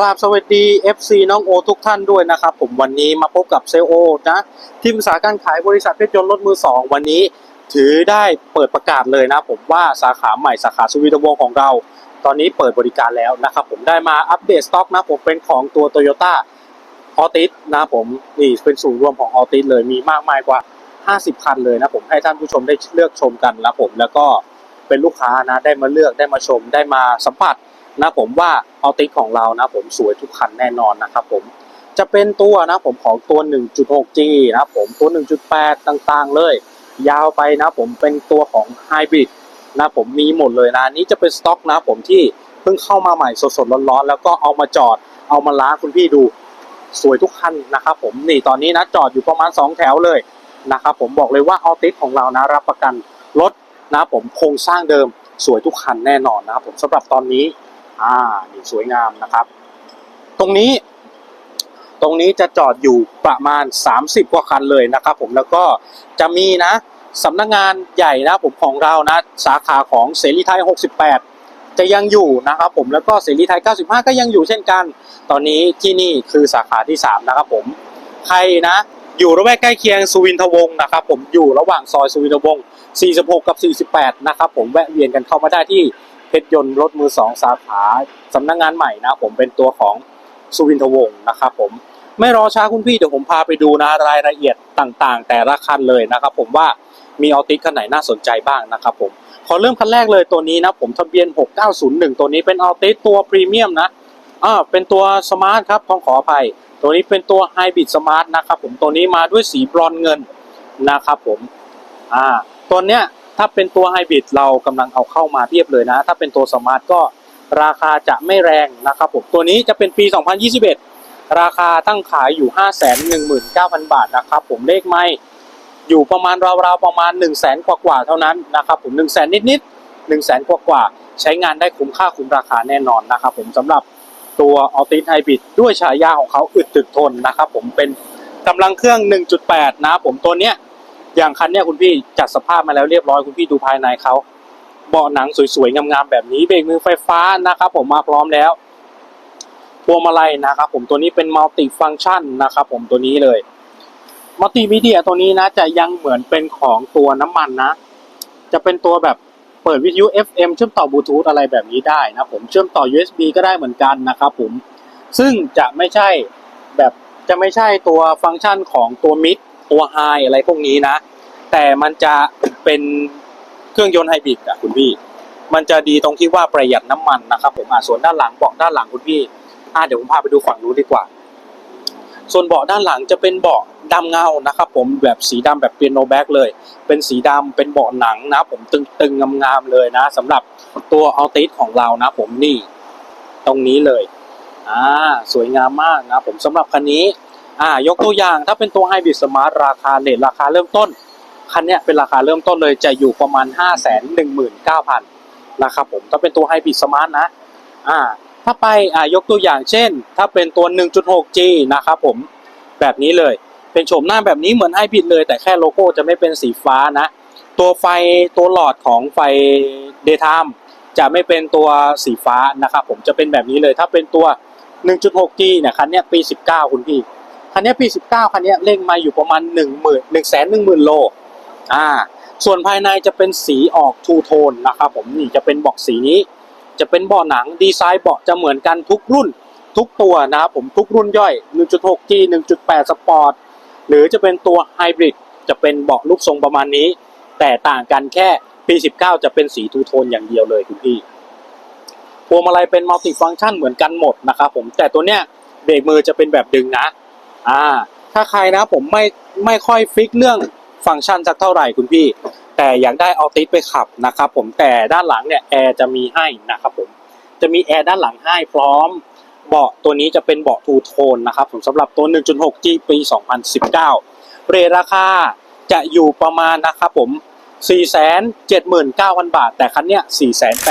กราบสวัสดี FC น้องโอทุกท่านด้วยนะครับ ผมวันนี้มาพบกับเซลโอนะที่ปรึกษาการขายบริษัทเพชรยนต์รถมือสองวันนี้ ถือได้เปิดประกาศเลยนะผมว่าสาขาใหม่สาขาสวิทวงของเรา ตอนนี้เปิดบริการแล้วนะครับผมได้มาอัปเดตสต็อกนะผมเป็นของตัว Toyota ออติสนะผมนี่เป็นศูนย์รวมของออติสเลยมีมากมายกว่า 50 คันเลยนะผมให้ท่านผู้ชมได้เลือกชมกันนะผมแล้วก็เป็นลูกค้านะได้มาเลือกได้มาชมได้มาสัมผัส นะผมว่าออติกของเรานะผมสวยทุกคันแน่นอนนะครับผมจะเป็นตัวนะผมของตัว 1.6G นะผมตัว 1.8 ต่างๆ เลย ยาวไปนะผมเป็นตัวของไฮบริดนะผมมีหมดเลยนะนนี้จะเป็นสต็อกนะผมที่เพิ่งเข้ามาใหม่สดๆร้อนๆ แล้วก็เอามาจอดเอามาล้างคุณพี่ดูสวยทุกคันนะครับผมนี่ตอนนี้นะจอดอยู่ประมาณ 2 แถวเลยนะครับผมบอกเลยว่าออติสของเรานะรับประกันรถนะผมโครงสร้างเดิมสวยทุกคันแน่นอนนะครับผมสำหรับตอนนี้ อ่านี่สวยงามนะครับ ตรงนี้ ตรงนี้จะจอดอยู่ประมาณ 30 กว่าคันเลยนะครับ ผมแล้วก็จะมีนะสำนักงานใหญ่นะผมของเรานะ สาขาของเสรีไทย 68 จะยังอยู่นะครับผมแล้วก็เสรีไทย 95 ก็ยังอยู่เช่นกัน ตอนนี้ที่นี่คือสาขาที่ 3 นะครับผมใครนะ อยู่ระแวกใกล้เคียงสุวินทวงศ์นะครับ ผมอยู่ระหว่างซอยสุวินทวงศ์46 กับ 48 นะครับผมแวะเวียนกันเข้ามาได้ที่ เพชรยนต์รถมือสองสาขาสำนักงานใหม่นะผมเป็นตัวของสุวินทวงศ์นะครับผมไม่รอช้าคุณพี่เดี๋ยวผมพาไปดูนะรายละเอียดต่างๆ แต่ละคันเลยนะครับผมว่ามีออติสคันไหนน่าสนใจบ้างนะครับผมขอเริ่มคันแรกเลยตัวนี้นะผมทะเบียน 6901 ตัวนี้เป็นออติสตัวพรีเมียมนะอ่าเป็นตัวสมาร์ทครับต้องขออภัย ตัวนี้เป็นตัวไฮบริดสมาร์ทนะครับผมตัวนี้มาด้วยสีบรอนเงินนะครับผมอ่าตัวเนี้ย ถ้าเป็นตัวไฮบริดเรากำลังเอาเข้ามาเทียบเลยนะ ถ้าเป็นตัวสมาร์ทก็ราคาจะไม่แรงนะครับผมตัวนี้จะเป็นปี 2021 ราคาตั้งขายอยู่ 519,000 บาทนะครับผมเลขไม่อยู่ประมาณราวๆประมาณ 1 0 0 0 0แกว่าๆเท่านั้นนะครับผม1 0 0 0 0แสนนิดๆ1 0 0 0 0แสนกว่าๆใช้งานได้คุ้มค่าคุ้มราคาแน่นอนนะครับผมสำหรับตัวออติสไฮบริดด้วยฉายาของเขาอึดถึกทนนะครับผมเป็นกำลังเครื่อง 1.8 นะผมตัวเนี้ย อย่างคันเนี้ยคุณพี่จัดสภาพมาแล้วเรียบร้อยคุณพี่ดูภายในเขาเบาะหนังสวยๆงามๆแบบนี้เบรกมือไฟฟ้านะครับผมมาพร้อมแล้วพวงมาลัยนะครับผมตัวนี้เป็นมัลติฟัง c t ชันนะครับผมตัวนี้เลยมัลติมีเดียตัวนี้นะจะยังเหมือนเป็นของตัวน้ำมันนะ จะเป็นตัวแบบเปิดวิทยุ FM เชื่อมต่อบลูทูธอะไรแบบนี้ได้นะผมเชื่อมต่อ USB ก็ได้เหมือนกันนะครับผมซึ่งจะไม่ใช่แบบจะไม่ใช่ตัวฟังก์ชันของตัวมิด ตัวไฮอะไรพวกนี้นะ แต่มันจะเป็นเครื่องยนต์ไฮบริดอะคุณพี่ มันจะดีตรงที่ว่าประหยัดน้ำมันนะครับผมอะส่วนด้านหลังเบาะด้านหลังคุณพี่อะเดี๋ยวผมพาไปดูฝั่งนู้นดีกว่า ส่วนเบาะด้านหลังจะเป็นเบาะดำเงานะครับผมแบบสีดำแบบเปียโนแบ็กเลย เป็นสีดำเป็นเบาะหนังนะ ผมตึงๆงามๆเลยนะสำหรับตัวอัลติสของเรานะผมนี่ ตรงนี้เลยอ่าสวยงามมากนะผมสำหรับคันนี้ อ่ายกตัวอย่างถ้าเป็นตัวไฮบริดสมาร์ทราคาเลทราคาเริ่มต้น คันเนี้ยเป็นราคาเริ่มต้นเลยจะอยู่ประมาณ 5 1 9 0 0 0นะครับผมถ้าเป็นตัวไฮบริดสมาร์ทนะอ่าถ้าไปอ่ายกตัวอย่างเช่น ถ้าเป็นตัว 1.6G นะครับผมแบบนี้เลยเป็นโฉมหน้าแบบนี้เหมือนไฮบริดเลย แต่แค่โลโก้จะไม่เป็นสีฟ้านะ ตัวไฟตัวหลอดของไฟ daytime จะไม่เป็นตัวสีฟ้านะครับผมจะเป็นแบบนี้เลย ถ้าเป็นตัว 1.6G เนี่ยคันเนี้ยปี 19 คุณพี่ คันนี้ปี 19 คันนี้เร่งมาอยู่ประมาณ 1 0 0 0 0 1 1 0 0 0 0 โล อ่า ส่วนภายในจะเป็นสีออกทูโทนนะครับผมนี่จะเป็นเบอกสีนี้ จะเป็นเบาะหนังดีไซน์เบาะจะเหมือนกันทุกรุ่นทุกตัวนะครับผมทุกรุ่นย่อย 1.6G 1.8 Sport หรือจะเป็นตัวไฮบริดจะเป็นเบาะรูปทรงประมาณนี้ แต่ต่างกันแค่ปี 19 จะเป็นสีทูโทนอย่างเดียวเลยคุณพี่พวงมาลัยเป็นมัลติฟัง c t ชันเหมือนกันหมดนะครับผมแต่ตัวเนี้ยเบรกมือจะเป็นแบบดึงนะ อ่า ถ้าใครนะผมไม่ไม่ค่อยฟิกเรื่องฟังก์ชันสักเท่าไหร่คุณพี่ แต่อยากได้ออติสไปขับนะครับผมแต่ด้านหลังเนี่ยแอร์จะมีให้นะครับผมจะมีแอร์ด้านหลังให้พร้อมเบาะตัวนี้จะเป็นเบาะทูโทนนะครับผมสำหรับตัว 1.6G ปี 2019 เรทราคาจะอยู่ประมาณนะครับผม 479,000 บาท แต่คันเนี้ย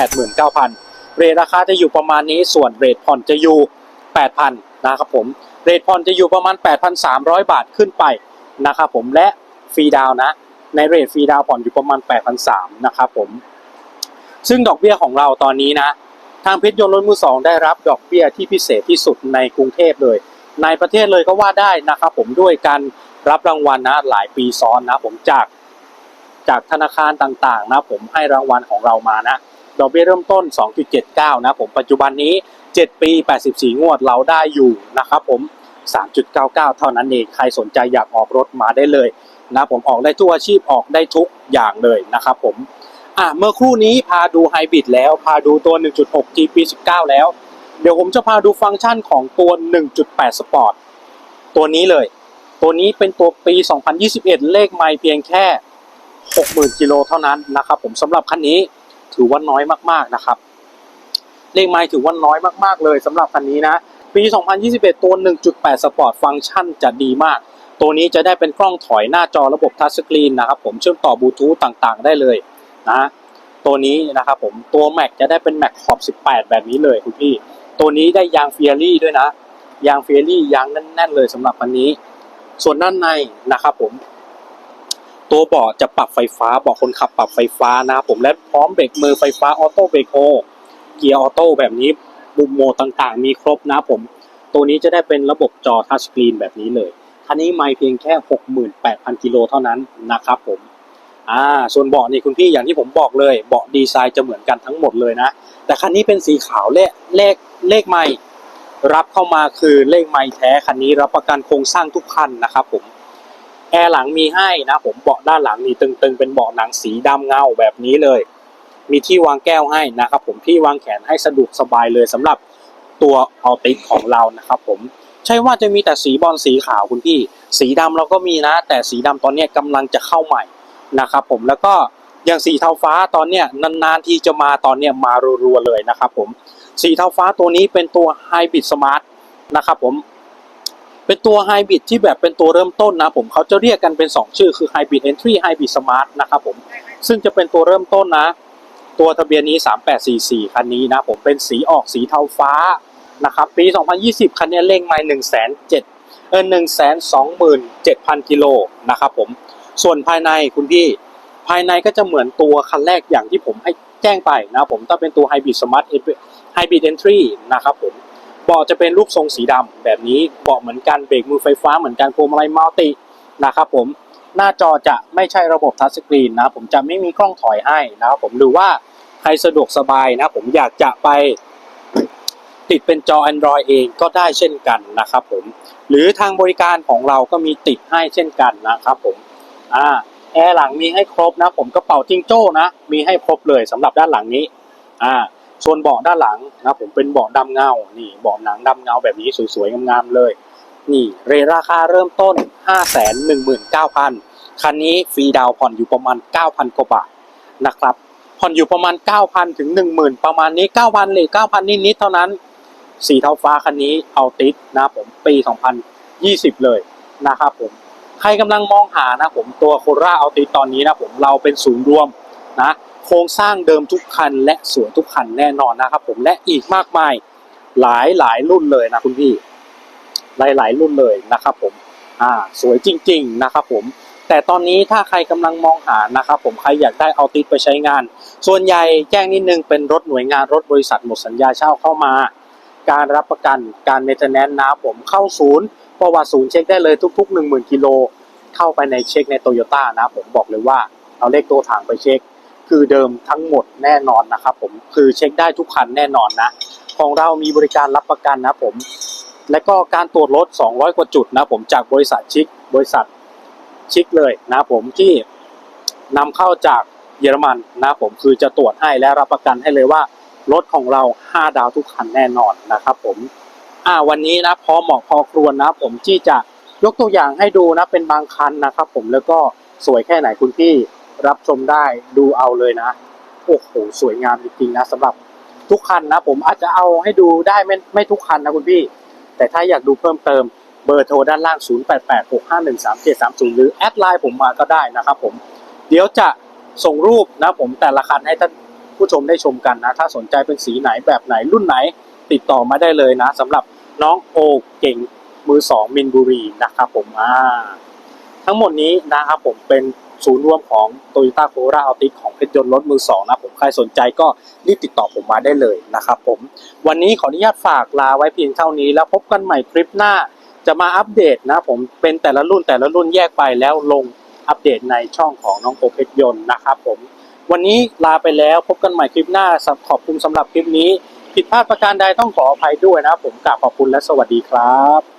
489,000 เรทราคาจะอยู่ประมาณนี้ส่วนเรทผ่อนจะอยู่ 8,000 นะครับผม เรทผ่อนจะอยู่ประมาณ 8,300 บาทขึ้นไปนะครับผมและฟรีดาวนะ ในเรทฟรีดาวผ่อนอยู่ประมาณ 8,300นะครับผมซึ่งดอกเบี้ยของเราตอนนี้นะ ทางเพชรยนต์รถมือสองได้รับดอกเบี้ยที่พิเศษที่สุดในกรุงเทพเลย ในประเทศเลยก็ว่าได้นะครับผมด้วยการรับรางวัลนะหลายปีซ้อนนะผมจากจากธนาคารต่างๆนะผมให้รางวัลของเรามานะดอกเบี้ยเริ่มต้น 2.79 นะผมปัจจุบันนี้ 7 ปี 84 งวดเราได้อยู่นะครับผม 3.99 เท่านั้นเองใครสนใจอยากออกรถมาได้เลยนะผมออกได้ทุกอาชีพออกได้ทุกอย่างเลยนะครับผมอะเมื่อครู่นี้พาดูไฮบริดแล้วพาดูตัว 1.6 G ปี19 แล้ว เดี๋ยวผมจะพาดูฟังก์ชันของตัว 1.8 Sport ตัวนี้เลย ตัวนี้เป็นตัวปี 2021 เลขไม่เพียงแค่ 60,000 กิโลเท่านั้นนะครับผมสำหรับคันนี้ถือว่าน้อยมากๆนะครับ เลขไม้ถือว่าน้อยมากๆเลยสำหรับคันนี้นะ ปี 2021 ตัว 1.8 Sport ฟังก์ชันจะดีมาก ตัวนี้จะได้เป็นกล้องถอยหน้าจอระบบทัชสกรีนนะครับผมเชื่อมต่อบลูทูธต่างๆ ได้เลยนะตัวนี้นะครับผมตัว Mac จะได้เป็น Mac ขอบ 18 แบบนี้เลยคุณพี่ ตัวนี้ได้ยางเฟียรี่ด้วยนะ ยางเฟียรี่ยางแน่นๆเลยสำหรับคันนี้ ส่วนด้านในนะครับผมตัวเบาะจะปรับไฟฟ้าเบาะคนขับปรับไฟฟ้านะครับผมและพร้อมเบรกมือไฟฟ้าออโต้เบรกโฮเกียร์ออโต้แบบนี้ บุมโหมดต่างๆ มีครบนะผม ตัวนี้จะได้เป็นระบบจอทัชสกรีนแบบนี้เลยคันนี้ไม่เพียงแค่ 68,000 กิโลเท่านั้นนะครับผมอ่าส่วนเบาะนี่คุณพี่อย่างที่ผมบอกเลยเบาะดีไซน์จะเหมือนกันทั้งหมดเลยนะ แต่คันนี้เป็นสีขาวเลขเลขเลขไม่รับเข้ามาคือเลขไม่แท้คันนี้รับประกันโครงสร้างทุกคันนะครับผมแอร์หลังมีให้นะผมเบาะด้านหลังนี่ตึงๆ เป็นเบาะหนังสีดำเงาแบบนี้เลย มีที่วางแก้วให้นะครับผมที่วางแขนให้สะดวกสบายเลยสำหรับตัวเออติกของเรานะครับผมใช่ว่าจะมีแต่สีบอลสีขาวคุณพี่ สีดำเราก็มีนะ แต่สีดำตอนนี้ยกำลังจะเข้าใหม่นะครับผมแล้วก็อย่างสีเทาฟ้าตอนเนี้ยนานๆที่จะมาตอนเนี้ยมารัวๆเลยนะครับผมสีเทาฟ้าตัวนี้เป็นตัว Hybrid Smart นะครับผมเป็นตัว Hybrid ที่แบบเป็นตัวเริ่มต้นนะผมเขาจะเรียกกันเป็น 2 ชื่อคือ Hybrid Entry Hybrid Smart นะครับผมซึ่งจะเป็นตัวเริ่มต้นนะ ตัวทะเบียนนี้ 3844 คันนี้นะผมเป็นสีออกสีเทาฟ้านะครับปี 2020 คันนี้เร่งมล์1 7 0 0 0เออ127,000 กิโลนะครับผมส่วนภายในคุณพี่ภายในก็จะเหมือนตัวคันแรกอย่างที่ผมให้แจ้งไปนะผมถ้าเป็นตัว Hybrid Smart Hybrid Entry นะครับผมเบาะจะเป็นรูปทรงสีดำแบบนี้เบาะเหมือนกันเบรกมือไฟฟ้าเหมือนกันพวงมาลัยมัลตินะครับผม หน้าจอจะไม่ใช่ระบบทัชสกรีนนะผมจะไม่มีกล้องถอยให้นะครับผมหรือว่าใครสะดวกสบายนะผมอยากจะไปติดเป็นจอ Android เองก็ได้เช่นกันนะครับผมหรือทางบริการของเราก็มีติดให้เช่นกันนะครับผมอ่าแอร์หลังมีให้ครบนะ ผมกระเป๋าจิงโจ้นะ มีให้ครบเลยสำหรับด้านหลังนี้อ่าส่วนเบาะด้านหลังนะผมเป็นเบาะดำเงา นี่เบาะหนังดำเงาแบบนี้สวยๆงามๆเลย นี่เรราคาเริ่มต้น 519,000 คันนี้ฟรีดาวผ่อนอยู่ประมาณ 9,000 กว่าบาทนะครับ ผ่อนอยู่ประมาณ 9,000 ถึง 10,000 ประมาณนี้ 9,000เลย9,000 นิดๆเท่านั้น สีเทาฟ้าคันนี้เอาติดนะผมปี 2020 เลยนะครับผม ใครกำลังมองหานะผมตัวโคราเอาติดตอนนี้นะผมเราเป็นศูนย์รวมนะโครงสร้างเดิมทุกคัน และสวยทุกคันแน่นอนนะครับผมและอีกมากมายหลายหลายรุ่นเลยนะคุณพี่หลายหลายรุ่นเลยนะครับผมอ่าสวยจริง ๆ นะครับผม แต่ตอนนี้ถ้าใครกำลังมองหานะครับผมใครอยากได้เอาติดไปใช้งาน ส่วนใหญ่แจ้งนิดนึงเป็นรถหน่วยงานรถบริษัทหมดสัญญาเช่าเข้ามา การรับประกันการเมนเทนแนนนะผมเข้าศูนย์ประวัติศูนย์เช็คได้เลยทุก ๆ 1 0,000กิโลเข้าไปในเช็คในโตโยต้านะผมบอกเลยว่าเอาเลขตัวถังไปเช็ค คือเดิมทั้งหมดแน่นอนนะครับผมคือเช็คได้ทุกคันแน่นอนนะ ของเรามีบริการรับประกันนะผม และก็การตรวจรถ 200 กว่าจุดนะผมจากบริษัทชิคบริษัท ชิคเลยนะผมที่นำเข้าจากเยอรมันนะผมคือจะตรวจให้และรับประกันให้เลยว่า รถของเรา 5 ดาวทุกคันแน่นอนนะครับผมอ่าวันนี้นะพอเหมาะพอครวรนะผมที่จะยกตัวอย่างให้ดูนะเป็นบางคันนะครับผมแล้วก็สวยแค่ไหนคุณพี่รับชมได้ดูเอาเลยนะโอ้โหสวยงามจริงๆนะสำหรับทุกคันนะผมอาจจะเอาให้ดูได้ไม่ไม่ทุกคันนะคุณพี่ แต่ถ้าอยากดูเพิ่มเติม เบอร์โทรด้านล่าง 0886513730 หรือแอดไลน์ผมมาก็ได้นะครับผมเดี๋ยวจะส่งรูปนะผมแต่ละคันให้ท่านผู้ชมได้ชมกันนะ ถ้าสนใจเป็นสีไหนแบบไหนรุ่นไหนติดต่อมาได้เลยนะสำหรับน้องโอเก่งมือสองมินบุรีนะครับผมอ่าทั้งหมดนี้นะครับผมเป็นศูนย์รวมของ Toyota Corolla Altis ของเพชรยนต์รถมือสองนะผมใครสนใจก็รีบติดต่อผมมาได้เลยนะครับผม วันนี้ขออนุญาตฝากลาไว้เพียงเท่านี้แล้วพบกันใหม่คลิปหน้า จะมาอัปเดตนะผมเป็นแต่ละรุ่นแต่ละรุ่นแยกไปแล้วลงอัปเดตในช่องของน้องโปเพชรยนต์นะครับผม วันนี้ลาไปแล้วพบกันใหม่คลิปหน้าขอบคุณสำหรับคลิปนี้ ผิดพลาดประการใดต้องขออภัยด้วยนะผมกราบขอบคุณและสวัสดีครับ